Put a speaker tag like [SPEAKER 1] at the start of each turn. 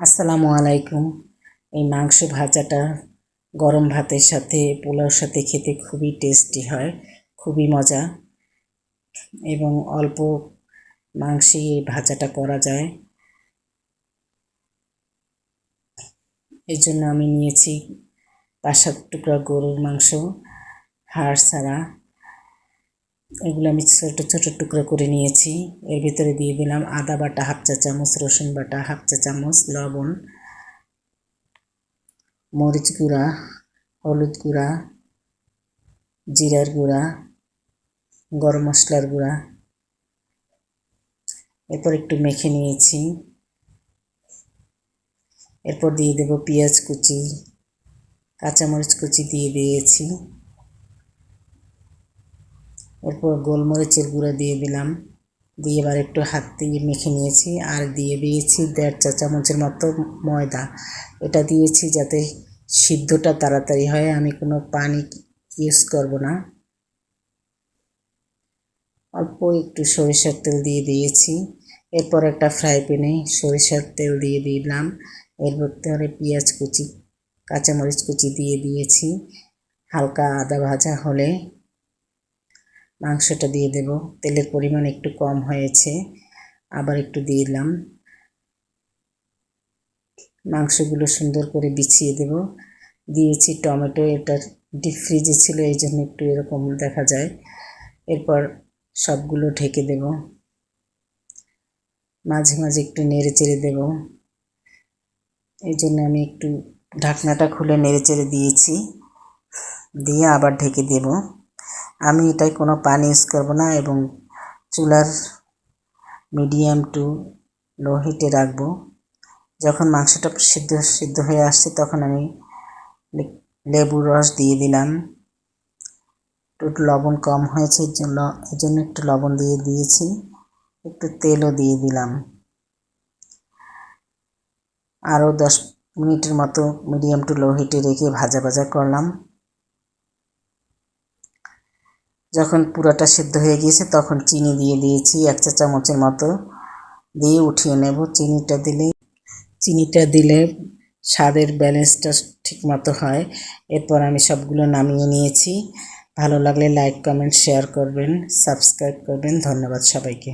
[SPEAKER 1] আসসালামু আলাইকুম। এই মাংস ভাজাটা গরম ভাতের সাথে, পোলাওর সাথে খেতে খুবই টেস্টি হয়, খুবই মজা। এবং অল্প মাংসে এই ভাজাটা করা যায়। এর জন্য আমি নিয়েছি পাঁচ সাত টুকরা গরুর মাংস, হাড় ছাড়া। এগুলো আমি ছোটো ছোটো টুকরো করে নিয়েছি। এর ভিতরে দিয়ে দিলাম আদা বাটা হাফ চা চামচ, রসুন বাটা হাফ চা চামচ, লবণ, মরিচ গুঁড়া, হলুদ গুঁড়া, জিরার গুঁড়া, গরম মশলার গুঁড়া। এরপর একটু মেখে নিয়েছি। এরপর দিয়ে দেব পেঁয়াজ কুচি, কাঁচামরিচ কুচি দিয়ে দিয়েছি। এরপর গোলমরিচের গুঁড়ো দিয়ে দিলাম। দিয়ে এবার একটু হাত দিয়ে মেখে নিয়েছি আর দিয়ে দিয়েছি দেড় চা চামচের মতো ময়দা। এটা দিয়েছি যাতে সিদ্ধটা তাড়াতাড়ি হয়, আমি কোনো পানি ইউজ করব না। অল্প একটু সরিষার তেল দিয়ে দিয়েছি। এরপর একটা ফ্রাই প্যানে সরিষার তেল দিয়ে দিলাম। এর ভিতরে পেঁয়াজ কুচি, কাঁচামরিচ কুচি দিয়ে দিয়েছি। হালকা আদা ভাজা হলে মাংসটা দিয়ে দেব। তেলের পরিমাণ একটু কম হয়েছে, আবার একটু দিয়ে দিলাম। মাংসগুলো সুন্দর করে বিছিয়ে দেব। দিয়েছি টমেটো, এটা ডিপ ফ্রিজে ছিল, এই জন্য একটু এরকম দেখা যায়। এরপর সবগুলো ঢেকে দেব। মাঝে মাঝে একটু নেড়ে চেড়ে দেব। এই জন্য আমি একটু ঢাকনাটা খুলে নেড়ে চেড়ে দিয়েছি। দিয়ে আবার ঢেকে দেবো। আমি এটাই কোনো পানি ইউজ করব না এবং চুলার মিডিয়াম টু লো হিটে রাখব। যখন মাংসটা সিদ্ধ সিদ্ধ হয়ে আসছে তখন আমি লেবুর রস দিয়ে দিলাম। একটু লবণ কম হয়েছে এই জন্য একটু লবণ দিয়ে দিয়েছি। একটু তেলও দিয়ে দিলাম। আরও দশ মিনিটের মতো মিডিয়াম টু লো হিটে রেখে ভাজা ভাজা করলাম। যখন পুরোটা সিদ্ধ হয়ে গিয়েছে তখন চিনি দিয়ে দিয়েছি, এক চা চামচের মতো। দিয়ে উঠিয়ে নেব। চিনিটা দিলে চিনিটা দিলে স্বাদের ব্যালেন্সটা ঠিক মতো হয়। এরপর আমি সবগুলো নামিয়ে নিয়েছি। ভালো লাগলে লাইক, কমেন্ট, শেয়ার করবেন, সাবস্ক্রাইব করবেন। ধন্যবাদ সবাইকে।